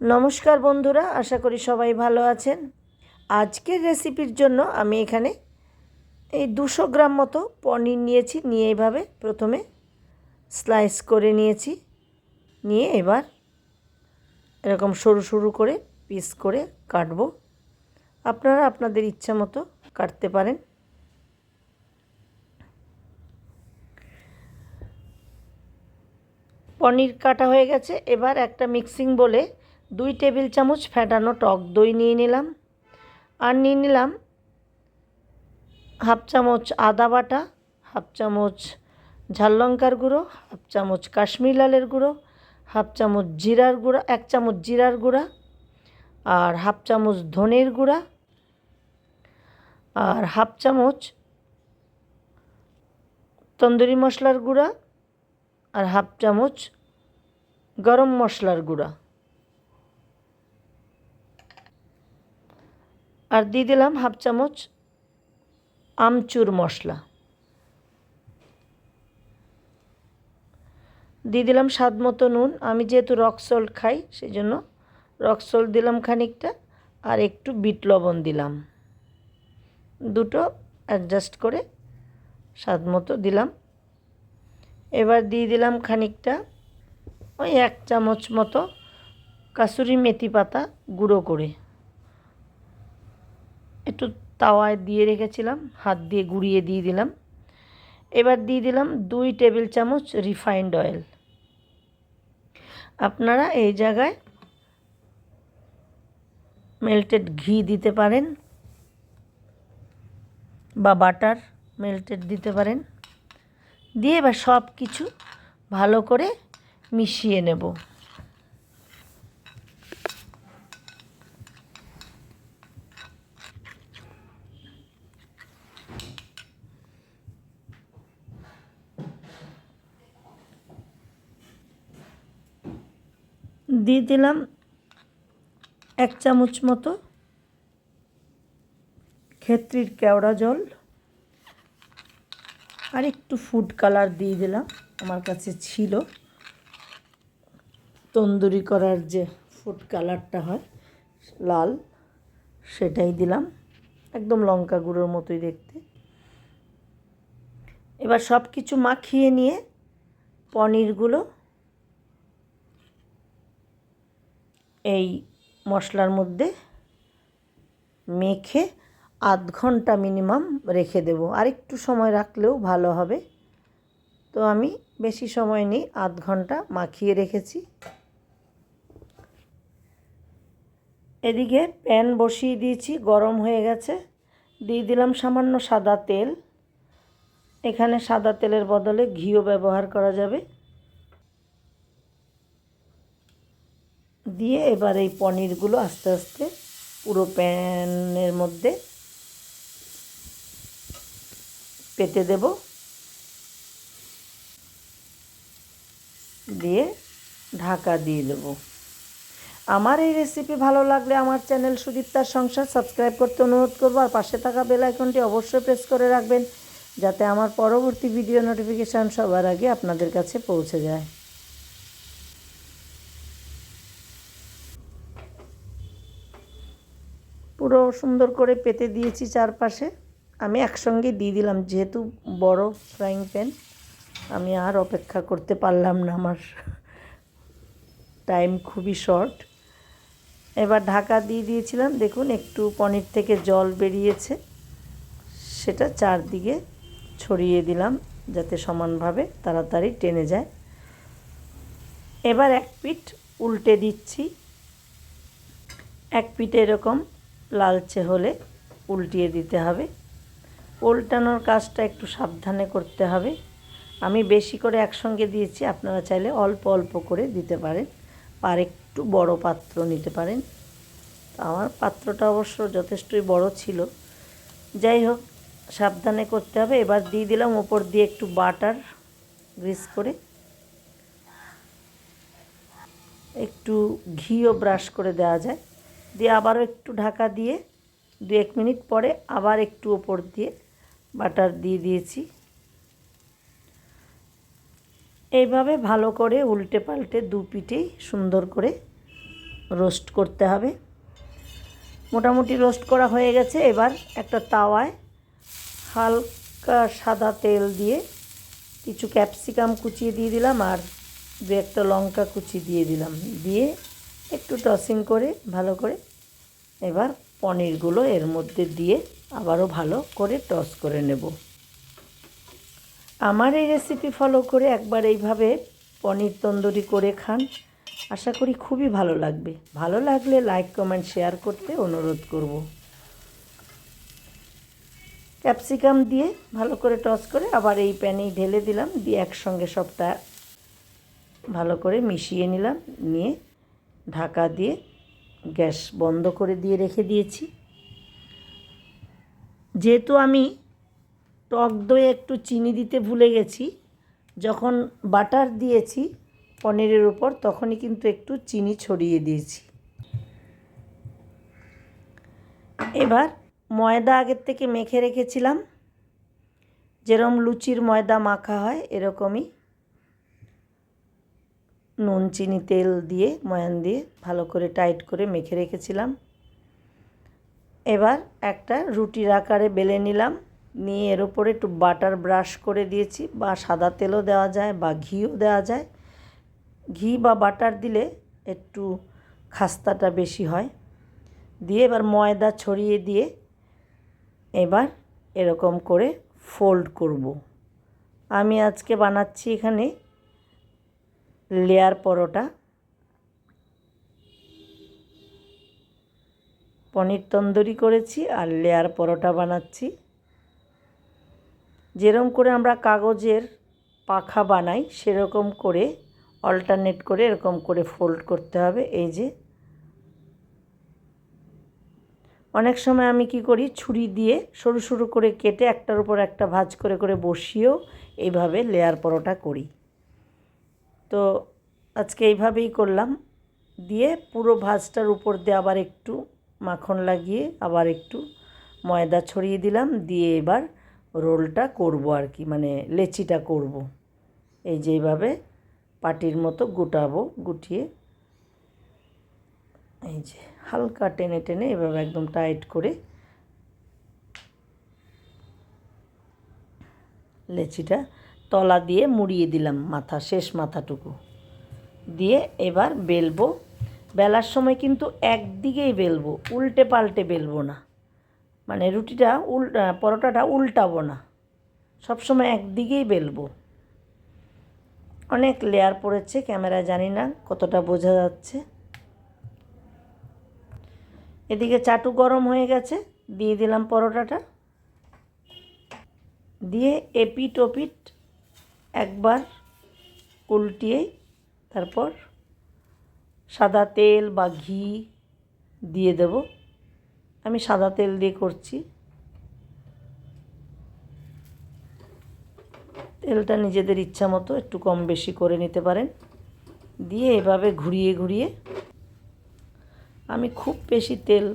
নমস্কার বন্ধুরা, আশা করি সবাই ভালো আছেন। আজকের রেসিপির জন্য আমি এখানে এই দুশো গ্রাম মতো পনির নিয়েছি। নিয়ে এইভাবে প্রথমে স্লাইস করে নিয়েছি। নিয়ে এবার এরকম সরু সরু করে পিস করে কাটবো। আপনারা আপনাদের ইচ্ছা মতো কাটতে পারেন। পনির কাটা হয়ে গেছে। এবার একটা মিক্সিং বলে দুই টেবিল চামচ ফেটানো টক দই নিয়ে নিলাম। আর নিয়ে নিলাম হাফ চামচ আদা বাটা, হাফ চামচ ঝাল লঙ্কার গুঁড়ো, হাফ চামচ কাশ্মীর লালের গুঁড়ো, হাফ চামচ জিরার গুঁড়া, এক চামচ জিরার গুঁড়া আর হাফ চামচ ধনের গুঁড়া আর হাফ চামচ তন্দুরি মশলার গুঁড়া আর হাফ চামচ গরম মশলার গুঁড়া। আর দিয়ে দিলাম হাফ চামচ আমচুর মশলা। দিয়ে দিলাম স্বাদ মতো নুন। আমি যেহেতু রক সল্ট খাই সেই জন্য রক সল্ট দিলাম খানিকটা আর একটু বিট লবণ দিলাম। দুটো অ্যাডজাস্ট করে স্বাদ মতো দিলাম। এবার দিয়ে দিলাম খানিকটা ওই এক চামচ মতো কাসুরি মেথি পাতা গুঁড়ো করে। একটু তাওয়ায় দিয়ে রেখেছিলাম, হাত দিয়ে গুঁড়িয়ে দিয়ে দিলাম। এবার দিয়ে দিলাম দুই টেবিল চামচ রিফাইন্ড অয়েল। আপনারা এই জায়গায় মেল্টেড ঘি দিতে পারেন বা বাটার মেল্টেড দিতে পারেন। দিয়ে এবার সব কিছু ভালো করে মিশিয়ে নেব। দিয়ে দিলাম এক চামচ মতো খেত্রির কেওড়া জল আর একটু ফুড কালার দিয়ে দিলাম, আমার কাছে ছিল। তন্দুরি করার যে ফুড কালারটা হয়, লাল, সেটাই দিলাম। একদম লঙ্কা গুঁড়োর মতোই দেখতে। এবার সব কিছু মাখিয়ে নিয়ে পনিরগুলো এই মশলার মধ্যে মেখে আধ ঘণ্টা মিনিমাম রেখে দেবো। আর একটু সময় রাখলেও ভালো হবে। তো আমি বেশি সময় নেই, আধ ঘণ্টা মাখিয়ে রেখেছি। এদিকে প্যান বসিয়ে দিয়েছি, গরম হয়ে গেছে। দিয়ে দিলাম সামান্য সাদা তেল। এখানে সাদা তেলের বদলে ঘিও ব্যবহার করা যাবে। দিয়ে এবার এই পনিরগুলো আস্তে আস্তে পুরো প্যানের মধ্যে পেতে দেব। দিয়ে ঢাকা দিয়ে দেব। আমার এই রেসিপি ভালো লাগলে আমার চ্যানেল সুদীপ্তার সংসার সাবস্ক্রাইব করতে অনুরোধ করব আর পাশে থাকা বেল আইকনটি অবশ্যই প্রেস করে রাখবেন, যাতে আমার পরবর্তী ভিডিও নোটিফিকেশান সবার আগে আপনাদের কাছে পৌঁছে যায়। সুন্দর করে পেতে দিয়েছি চারপাশে। আমি একসঙ্গে দিয়ে দিলাম, যেহেতু বড় ফ্রাইং প্যান আমি আর অপেক্ষা করতে পারলাম না আমার। টাইম খুবই শর্ট এবার ঢাকা দিয়ে দিয়েছিলাম, দেখুন একটু পনির থেকে জল বেরিয়েছে। সেটা চারদিকে ছড়িয়ে দিলাম, যাতে সমানভাবে তাড়াতাড়ি টেনে যায়। এবার এক পিঠ উল্টে দিচ্ছি। এক পিঠে এরকম লালচে হলে উল্টিয়ে দিতে হবে। উল্টানোর কাজটা একটু সাবধানে করতে হবে। আমি বেশি করে একসঙ্গে দিয়েছি, আপনারা চাইলে অল্প অল্প করে দিতে পারেন। আর একটু বড় পাত্র নিতে পারেন। আমার পাত্রটা অবশ্য যথেষ্টই বড় ছিল। যাই হোক, সাবধানে করতে হবে। এবার দিয়ে দিলাম ওপর দিয়ে একটু বাটার গ্রিস করে। একটু ঘিও ব্রাশ করে দেওয়া যায়। দিয়ে আবারও একটু ঢাকা দিয়ে দু এক মিনিট পরে আবার একটু ওপর দিয়ে বাটার দিয়ে দিয়েছি। এইভাবে ভালো করে উল্টে পাল্টে দু পিঠেই সুন্দর করে রোস্ট করতে হবে। মোটামুটি রোস্ট করা হয়ে গেছে। এবার একটা তাওয়ায় হালকা সাদা তেল দিয়ে কিছু ক্যাপসিকাম কুচিয়ে দিয়ে দিলাম আর দু একটা লঙ্কা কুচি দিয়ে দিলাম। দিয়ে একটু টসিং করে, ভালো করে। এবার পনিরগুলো এর মধ্যে দিয়ে আবারও ভালো করে টস করে নেব। আমার এই রেসিপি ফলো করে একবার এইভাবে পনির তন্দুরি করে খান। আশা করি খুবই ভালো লাগবে। ভালো লাগলে লাইক কমেন্ট শেয়ার করতে অনুরোধ করব। ক্যাপসিকাম দিয়ে ভালো করে টস করে আবার এই প্যানেই ঢেলে দিলাম। দিয়ে একসঙ্গে সবটা ভালো করে মিশিয়ে নিলাম। নিয়ে ঢাকা দিয়ে গ্যাস বন্ধ করে দিয়ে রেখে দিয়েছি। যেহেতু আমি টক দই একটু চিনি দিতে ভুলে গেছি, যখন বাটার দিয়েছি পনিরের উপর, তখনই কিন্তু একটু চিনি ছড়িয়ে দিয়েছি। এবার ময়দা আগের থেকে মেখে রেখেছিলাম। যেরকম লুচির ময়দা মাখা হয়, এরকমই নুন, চিনি, তেল দিয়ে, ময়ান দিয়ে ভালো করে টাইট করে মেখে রেখেছিলাম। এবার একটা রুটির আকারে বেলে নিলাম। নিয়ে এর ওপরে একটু বাটার ব্রাশ করে দিয়েছি বা সাদা তেলও দেওয়া যায় বা ঘিও দেওয়া যায়। ঘি বা বাটার দিলে একটু খাস্তাটা বেশি হয়। দিয়ে এবার ময়দা ছড়িয়ে দিয়ে এবার এরকম করে ফোল্ড করব। আমি আজকে বানাচ্ছি এখানে লেয়ার পরোটা, পনির তন্দুরি করেছি আর লেয়ার পরোটা বানাচ্ছি। যেরকম করে আমরা কাগজের পাখা বানাই, সেরকম করে অল্টারনেট করে এরকম করে ফোল্ড করতে হবে। এই যে, অনেক সময় আমি কি করি, ছুরি দিয়ে সরু সরু করে কেটে একটার উপর একটা ভাজ করে করে বসিয়েও এইভাবে লেয়ার পরোটা করি। তো আজকে এইভাবেই করলাম। দিয়ে পুরো ভাজটার উপর দিয়ে আবার একটু মাখন লাগিয়ে আবার একটু ময়দা ছড়িয়ে দিলাম। দিয়ে এবার রোলটা করব আর কি মানে লেচিটা করব। এই যে এইভাবে পাটির মতো গুটাবো, গুটিয়ে। এই যে হালকা টেনে টেনে এভাবে একদম টাইট করে লেচিটা তলা দিয়ে মুড়িয়ে দিলাম মাথা, শেষ মাথাটুকু। দিয়ে এবার বেলবো। বেলার সময় কিন্তু একদিকেই বেলবো, উল্টে পাল্টে বেলবো না। মানে রুটিটা উল পরোটাটা উল্টাবো না। সবসময় একদিকেই বেলবো। অনেক লেয়ার পড়েছে ক্যামেরা জানি না কতটা বোঝা যাচ্ছে। এদিকে চাটু গরম হয়ে গেছে, দিয়ে দিলাম পরোটাটা। দিয়ে এপিট ওপিট একবার উল্টিয়ে তারপর সাদা তেল বা ঘি দিয়ে দেব। আমি সাদা তেল দিয়ে করছি। তেলটা নিজেদের ইচ্ছা মতো একটু কম বেশি করে নিতে পারেন। দিয়ে এভাবে ঘুরিয়ে ঘুরিয়ে আমি খুব বেশি তেল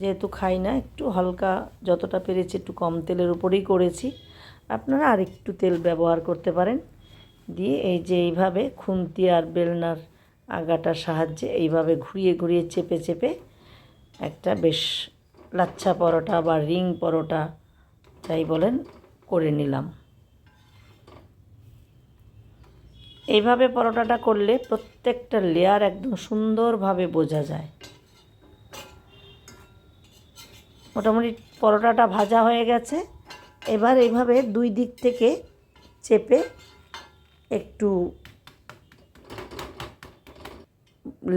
যেহেতু খাই না, একটু হালকা যতটা পেরেছি একটু কম তেলের উপরেই করেছি। আপনারা আর একটু তেল ব্যবহার করতে পারেন। দিয়ে এই যে এইভাবে খুন্তি আর বেলনার আগাটার সাহায্যে এইভাবে ঘুরিয়ে ঘুরিয়ে চেপে চেপে একটা বেশ লাচ্ছা পরোটা বা রিং পরোটা যাই বলেন করে নিলাম। এইভাবে পরোটাটা করলে প্রত্যেকটা লেয়ার একদম সুন্দরভাবে বোঝা যায়। মোটামুটি পরোটাটা ভাজা হয়ে গেছে। এবার এভাবে দুই দিক থেকে চেপে একটু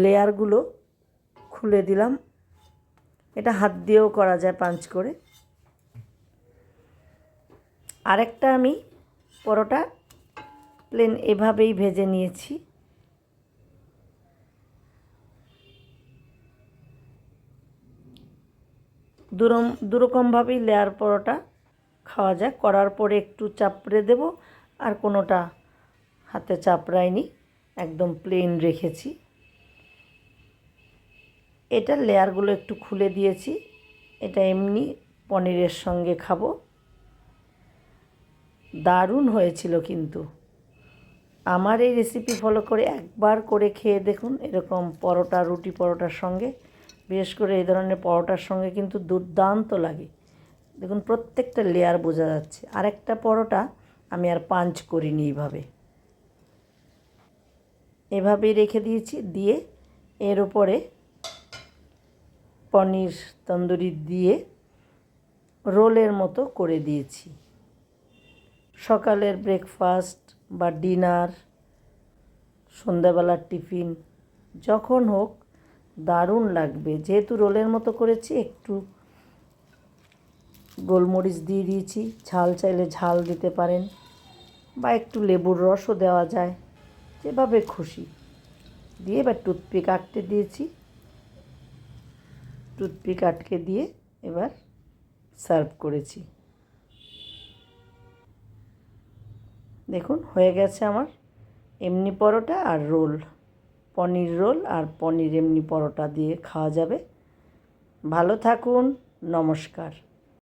লেয়ারগুলো খুলে দিলাম। এটা হাত দিয়েও করা যায় পাঞ্চ করে। আরেকটা আমি পরোটা প্লেন এভাবেই ভেজে নিয়েছি। দুরম দুরকমভাবেই লেয়ার পরোটা খাওয়া যায়। করার পরে একটু চাপড়ে দেব, আর কোনোটা হাতে চাপড়াইনি একদম প্লেন রেখেছি। এটা লেয়ারগুলো একটু খুলে দিয়েছি, এটা এমনি পনিরের সঙ্গে খাব। দারুণ হয়েছিল কিন্তু। আমার এই রেসিপি ফলো করে একবার করে খেয়ে দেখুন, এরকম পরোটা, রুটি পরোটার সঙ্গে, বিশেষ করে এই ধরনের পরোটার সঙ্গে কিন্তু দুর্দান্ত লাগে। দেখুন, প্রত্যেকটা লেয়ার বোঝা যাচ্ছে। আর একটা পরোটা আমি আর পাঞ্চ করিনি এইভাবে। এভাবেই রেখে দিয়েছি, দিয়ে এর উপরে পনির তন্দুরি দিয়ে রোলের মতো করে দিয়েছি। সকালের ব্রেকফাস্ট বা ডিনার সন্ধ্যাবেলার টিফিন যখন হোক, দারুণ লাগবে। যেহেতু রোলের মতো করেছি, একটু গোলমরিচ দিয়ে দিয়েছি। ঝাল চাইলে ঝাল দিতে পারেন বা একটু লেবুর রসও দেওয়া যায়, যেভাবে খুশি। দিয়ে এবার টুথপিক আটকে দিয়েছি। টুথপিক আটকে দিয়ে এবার সার্ভ করেছি। দেখুন, হয়ে গেছে আমার এমনি পরোটা আর রোল। পনির রোল আর পনির এমনি পরোটা দিয়ে খাওয়া যাবে। ভালো থাকুন, নমস্কার।